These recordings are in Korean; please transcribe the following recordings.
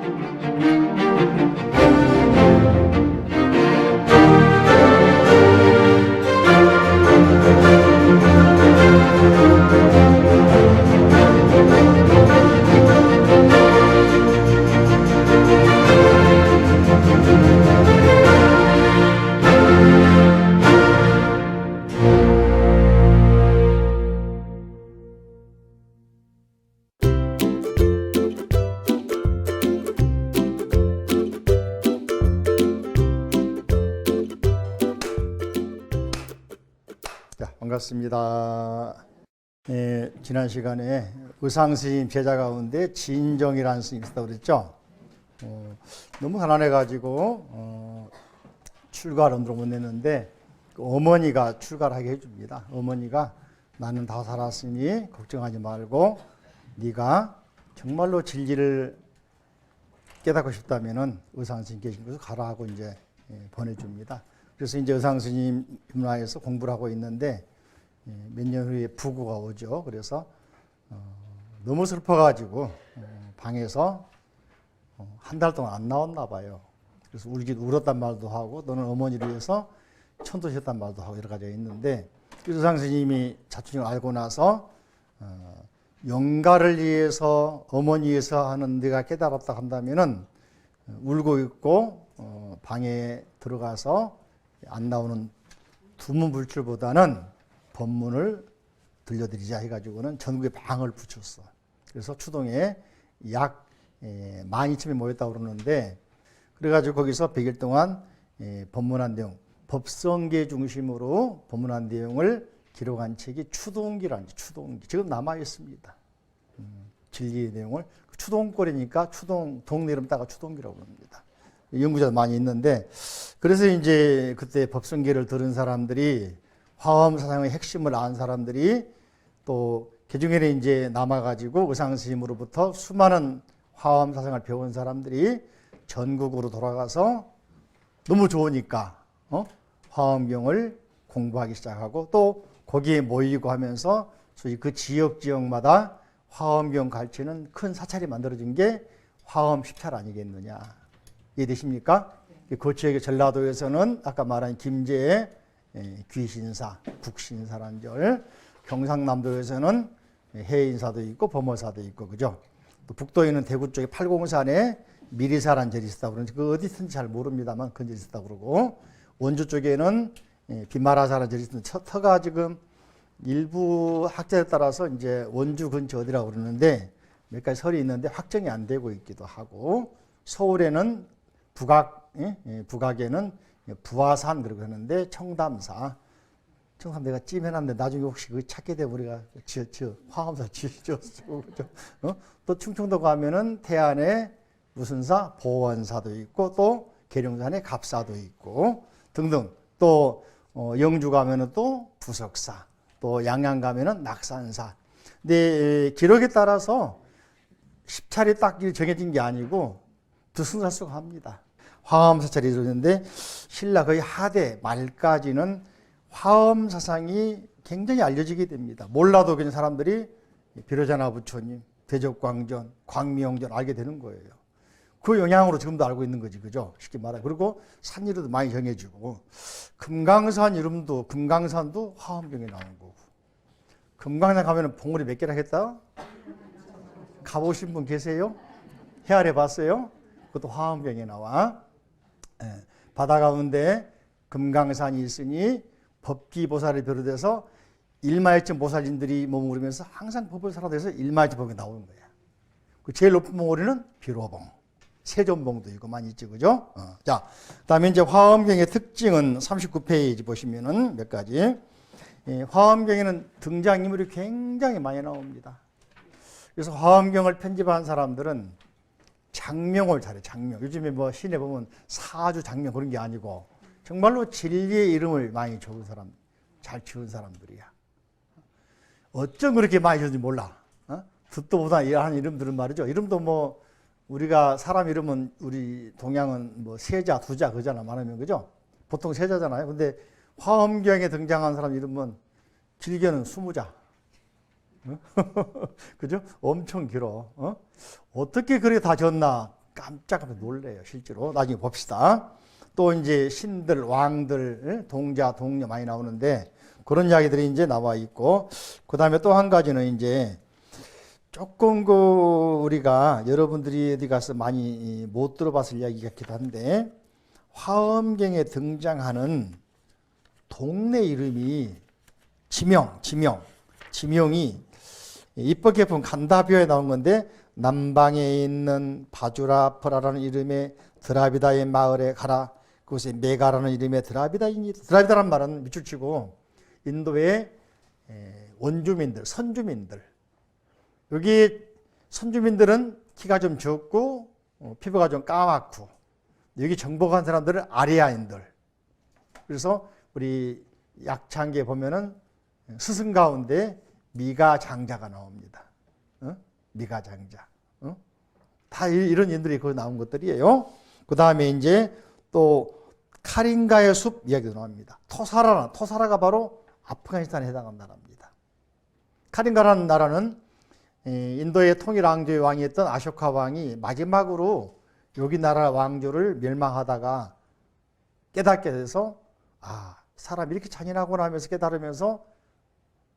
자, 반갑습니다. 예, 지난 시간에 의상 스님 제자 가운데 진정이라는 스님이 있다고 그랬죠. 어, 너무 가난해 가지고 어, 출가론으로 못 냈는데 그 어머니가 출가를 하게 해줍니다. 어머니가 나는 다 살았으니 걱정하지 말고 네가 정말로 진리를 깨닫고 싶다면은 의상 스님 계신 곳에 가라 하고 이제 예, 보내줍니다. 그래서 이제 의상 스님 문화에서 공부를 하고 있는데 예, 몇 년 후에 부고가 오죠. 그래서 어, 너무 슬퍼가지고 어, 방에서 어, 한달 동안 안 나왔나 봐요. 그래서 울긴 울었단 말도 하고 너는 어머니를 위해서 천도셨단 말도 하고 여러 가지가 있는데 의상 스님이 자투증을 알고 나서 어, 영가를 위해서 어머니 위해서 하는 네가 깨달았다 한다면은 어, 울고 있고 어, 방에 들어가서 안 나오는 두문 불출보다는 법문을 들려드리자 해가지고는 전국에 방을 붙였어. 그래서 추동에 약 12,000이 모였다고 그러는데 그래가지고 거기서 100일 동안 예, 법문한 내용, 법성계 중심으로 법문한 내용을 기록한 책이 추동기라는 게 추동기. 지금 남아 있습니다. 음, 진리의 내용을 추동골이니까 추동 동네 이름 따가 추동기라고 합니다. 연구자도 많이 있는데 그래서 이제 그때 법성계를 들은 사람들이 화엄 사상의 핵심을 안 사람들이 또 개중에는 이제 남아가지고 의상 스님으로부터 수많은 화엄 사상을 배운 사람들이 전국으로 돌아가서 너무 좋으니까 어? 화엄경을 공부하기 시작하고 또 거기에 모이고 하면서 소위 그 지역 지역마다 화엄경 가르치는 큰 사찰이 만들어진 게 화엄 십찰 아니겠느냐 이해되십니까? 그 지역의 전라도에서는 아까 말한 김제의 예, 귀신사, 국신사란 절, 경상남도에서는 해인사도 있고 범어사도 있고 그죠? 또 북도에는 대구 쪽에 팔공산에 미리사란 절이 있다고 그러는데 그 어디든지 잘 모릅니다만 그런 절이 있다고 그러고 원주 쪽에는 예, 비마라사라는 절이 있는데 터- 터가 지금 일부 학자에 따라서 이제 원주 근처 어디라고 그러는데 몇 가지 설이 있는데 확정이 안 되고 있기도 하고 서울에는 북악 예? 예, 북악에는 부화산 그러고 하는데 청담사 청담 내가 찜해놨는데 나중에 혹시 그 찾게 되면 우리가 지어 지어 화엄사 그죠? 어? 또 충청도 가면은 태안에 무슨 사 보원사도 있고 또 계룡산에 갑사도 있고 등등 또 어, 영주 가면은 또 부석사 또 양양 가면은 낙산사 근데 기록에 따라서 십찰이 딱 정해진 게 아니고 두승사수가 합니다. 화엄 사찰이 이루어졌는데 신라 거의 하대 말까지는 화엄 사상이 굉장히 알려지게 됩니다. 몰라도 그냥 사람들이 비로자나 부처님, 대적광전, 광미영전 알게 되는 거예요. 그 영향으로 지금도 알고 있는 거지, 그죠? 쉽게 말해. 그리고 산 이름도 많이 정해지고, 금강산 이름도, 금강산도 화엄경에 나온 거고, 금강산 가면은 봉우리 몇 개나 했다? 가보신 분 계세요? 헤아려 봤어요? 그것도 화엄경에 나와. 예, 바다 가운데 금강산이 있으니 법기보살을 비롯해서 일마일증 보살님들이 머무르면서 항상 법을 살아대서 일마일증 법이 나오는 거야. 그 제일 높은 봉우리는 비로봉, 세존봉도 있고 많이 있죠, 그죠? 어. 자, 그다음에 이제 화엄경의 특징은 39페이지 보시면은 몇 가지. 예, 화엄경에는 등장인물이 굉장히 많이 나옵니다. 그래서 화엄경을 편집한 사람들은 장명을 잘해, 장명. 요즘에 뭐 시내 보면 사주 장명 그런 게 아니고 정말로 진리의 이름을 많이 적은 사람, 잘 지은 사람들이야. 어쩜 그렇게 많이 지었는지 몰라. 어? 듣도 보다 하는 이름들은 말이죠. 이름도 뭐 우리가 사람 이름은 우리 동양은 뭐 세자, 두자 그잖아 말하면 그죠? 보통 세자잖아요. 근데 화엄경에 등장한 사람 이름은 길게는 스무자. 어? 그죠? 엄청 길어. 어? 어떻게 그렇게 다 졌나 깜짝깜짝 놀래요, 실제로. 나중에 봅시다. 또 이제 신들, 왕들, 예? 동자, 동료 많이 나오는데 그런 이야기들이 이제 나와 있고 그 다음에 또 한 가지는 이제 조금 그 우리가 여러분들이 어디 가서 많이 못 들어봤을 이야기 같기도 한데 화엄경에 등장하는 동네 이름이 지명, 지명, 지명이 이쁘게 본 간다비어에 나온 건데 남방에 있는 바주라퍼라라는 이름의 드라비다의 마을에 가라. 그곳에 메가라는 이름의 드라비다이니 드라비다란 말은 밑줄치고 인도의 에, 원주민들, 선주민들. 여기 선주민들은 키가 좀 적고 어, 피부가 좀 까맣고 여기 정복한 사람들은 아리아인들. 그래서 우리 약창기에 보면은 스승 가운데 미가 장자가 나옵니다. 어? 미가 장자. 어? 다 이- 이런 인들이 거기 나온 것들이에요. 그 다음에 이제 또 카린가의 숲 이야기도 나옵니다. 토사라는 토사라가 바로 아프가니스탄에 해당하는 나라입니다. 카린가라는 나라는 이 인도의 통일 왕조의 왕이었던 아쇼카 왕이 마지막으로 여기 나라 왕조를 멸망하다가 깨닫게 돼서 아 사람 이렇게 잔인하구나 하면서 깨달으면서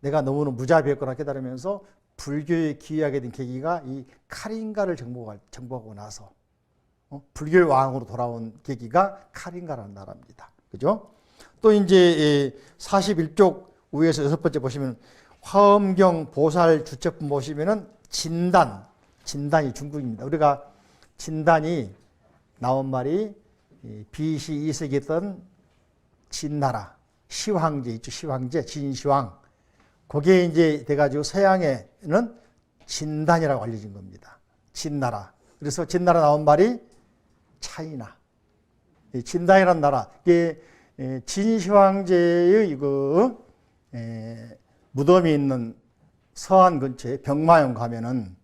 내가 너무나 무자비했구나 깨달으면서 불교에 기여하게 된 계기가 이 카린가를 정복하고 나서 어? 불교의 왕으로 돌아온 계기가 카린가라는 나라입니다. 그죠? 또 이제 41쪽 위에서 여섯 번째 보시면 화엄경 보살 주책품 보시면은 진단, 진단이 중국입니다. 우리가 진단이 나온 말이 이 BC 2세기 있던 진나라, 시황제 있죠. 시황제, 진시황. 그게 이제 돼가지고 서양에는 진단이라고 알려진 겁니다. 진나라. 그래서 진나라 나온 말이 차이나. 이 진단이라는 나라. 이게 에, 진시황제의 이거 에, 무덤이 있는 서안 근처에 병마용 가면은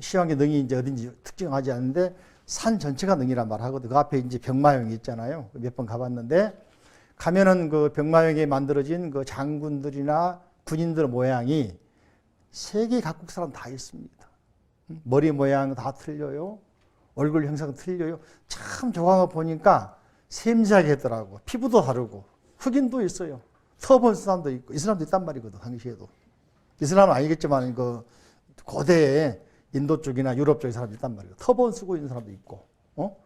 시황의 능이 이제 어딘지 특정하지 않는데 산 전체가 능이란 말 하거든. 그 앞에 이제 병마용이 있잖아요. 몇 번 가봤는데 가면은 그 병마용에 만들어진 그 장군들이나 군인들 모양이 세계 각국 사람 다 있습니다. 머리 모양 다 틀려요. 얼굴 형상 틀려요. 참 조각을 보니까 샘세하게 했더라고. 피부도 다르고 흑인도 있어요. 터번 사람도 있고 이슬람도 있단 말이거든 당시에도. 이슬람은 아니겠지만 그 고대에 인도 쪽이나 유럽 쪽의 사람도 있단 말이에요. 터번 쓰고 있는 사람도 있고, 어?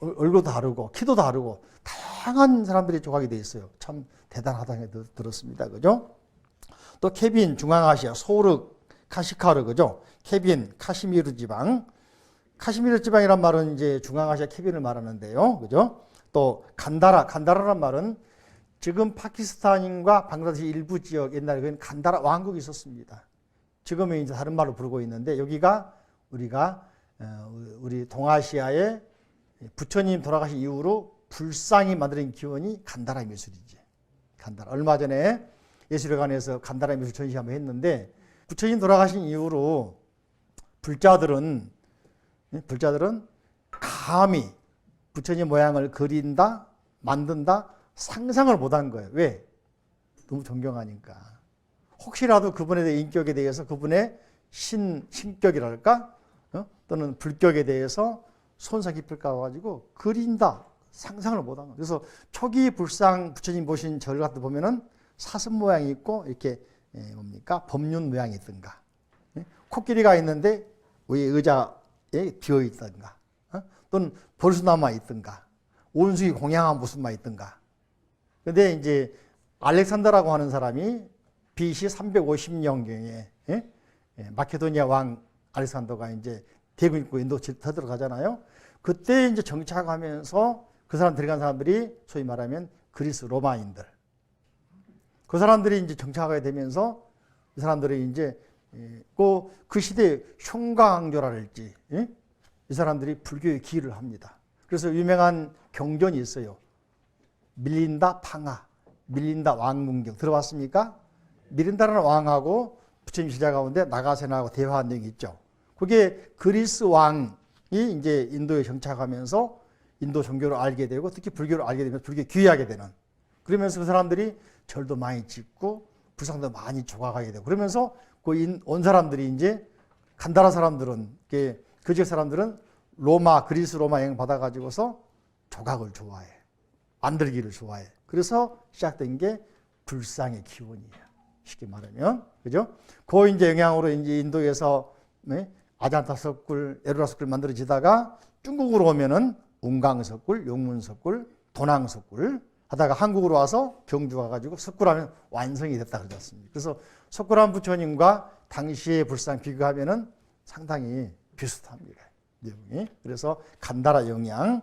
얼- 얼굴도 다르고 키도 다르고 다양한 사람들이 조각이 돼 있어요. 참 생각이 들- 들었습니다. 그죠? 또 케빈 중앙아시아 소르 카시카르 그죠? 케빈 카시미르 지방 카시미르 지방이란 말은 이제 중앙아시아 케빈을 말하는데요. 그죠? 또 간다라 간다라란 말은 지금 파키스탄과 방글라데시 일부 지역 옛날에 그 간다라 왕국이 있었습니다. 지금은 이제 다른 말로 부르고 있는데 여기가 우리가 어, 우리 동아시아의 부처님 돌아가신 이후로 불상이 만들어진 기원이 간다라 미술이지. 간다라. 얼마 전에 예술회관에서 간다라 미술 전시 한번 했는데 부처님 돌아가신 이후로 불자들은 예, 불자들은 감히 부처님 모양을 그린다, 만든다 상상을 못한 거예요. 왜? 너무 존경하니까. 혹시라도 그분에 인격에 대해서 그분의 신 신격이랄까 어? 또는 불격에 대해서 손상 깊을까 가지고 그린다 상상을 못한 거예요. 그래서 초기 불상 부처님 보신 절 같은 데 보면은 사슴 모양이 있고 이렇게 예, 뭡니까 법륜 모양이 있든가 예? 코끼리가 있는데 위에 의자에 비어 있든가 어? 또는 벌수나무가 있든가 온숭이 공양한 모습만 있든가 근데 이제 알렉산더라고 하는 사람이 BC 350년경에 예? 예, 마케도니아 왕 알렉산더가 이제 대군 입고 인도 터들어가잖아요. 그때 이제 정착하면서 그 사람 들어간 사람들이 소위 말하면 그리스 로마인들. 그 사람들이 이제 정착하게 되면서 이 사람들이 이제 예, 그, 그 시대에 흉강조라랄지 예? 이 사람들이 불교에 기를 합니다. 그래서 유명한 경전이 있어요. 밀린다 팡하, 밀린다 왕문경 들어봤습니까? 밀린다라는 왕하고 부처님 시자 가운데 나가세나하고 대화한 적이 있죠. 그게 그리스 왕이 이제 인도에 정착하면서 인도 종교를 알게 되고 특히 불교를 알게 되면서 불교에 귀하게 되는 그러면서 그 사람들이 절도 많이 짓고 부상도 많이 조각하게 되고 그러면서 그 온 사람들이 이제 간다라 사람들은 그 지역 사람들은 로마 그리스 로마 영향 받아가지고서 조각을 좋아해. 만들기를 좋아해. 그래서 시작된 게 불상의 기원이에요. 쉽게 말하면 그죠? 그 이제 영향으로 이제 인도에서 네? 아잔타 석굴, 에로라 석굴 만들어지다가 중국으로 오면은 운강 석굴, 용문 석굴, 도낭 석굴 하다가 한국으로 와서 경주 가 가지고 석굴하면 완성이 됐다 그러지 않습니까? 그래서 석굴암 부처님과 당시의 불상 비교하면은 상당히 비슷합니다. 내용이. 그래서 간다라 영양.